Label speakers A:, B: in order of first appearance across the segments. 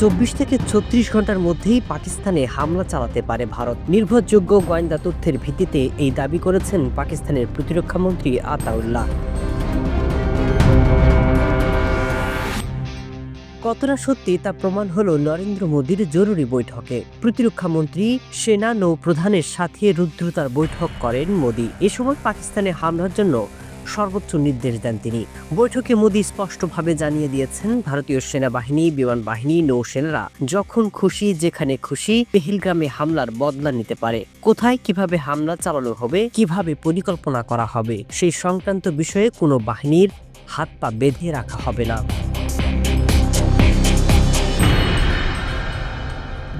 A: চব্বিশ থেকে ছত্রিশ ঘণ্টার মধ্যেই পাকিস্তানে হামলা চালাতে পারে ভারত। নির্ভরযোগ্য গোয়েন্দা তথ্যের ভিত্তিতে এই দাবি করেছেন পাকিস্তানের প্রতিরক্ষা মন্ত্রী আতাউল্লাহ। কতটা সত্যি তা প্রমাণ হলো নরেন্দ্র মোদীর জরুরি বৈঠকে। প্রতিরক্ষা মন্ত্রী, সেনা নৌ প্রধানের সাথে রুদ্রতার বৈঠক করেন মোদী। এ সময় পাকিস্তানে হামলার জন্য সর্বোচ্চ নির্দেশ দেন তিনি। বৈঠকে মোদী স্পষ্টভাবে জানিয়ে দিয়েছেন, ভারতীয় সেনাবাহিনী, বিমান বাহিনী, নৌসেনারা যখন খুশি, যেখানে খুশি পেহিলগ্রামে হামলার বদলা নিতে পারে। কোথায় কীভাবে হামলা চালানো হবে, কীভাবে পরিকল্পনা করা হবে, সেই সংক্রান্ত বিষয়ে কোনো বাহিনীর হাত পা বেঁধে রাখা হবে না।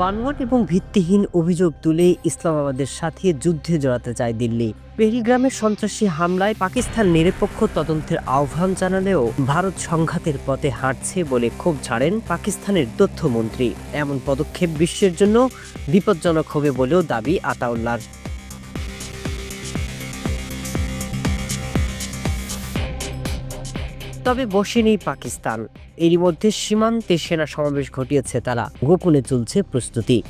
A: বানোয়াট এবং ভিত্তিহীন অভিযোগ তুলে ইসলামাবাদের সাথে যুদ্ধে জড়াতে চায় দিল্লি। পেরিগ্রামের সন্ত্রাসী হামলায় পাকিস্তান নিরপেক্ষ তদন্তের আহ্বান জানালেও ভারত সংঘাতের পথে হাঁটছে বলে ক্ষোভ ছাড়েন পাকিস্তানের তথ্যমন্ত্রী। এমন পদক্ষেপ বিশ্বের জন্য বিপজ্জনক হবে বলেও দাবি আতাউল্লাহর। তবে বসেনি পাকিস্তান। এরই মধ্যে সীমান্তে সেনা সমাবেশ ঘটিয়েছে তারা। গোপনে চলছে প্রস্তুতি।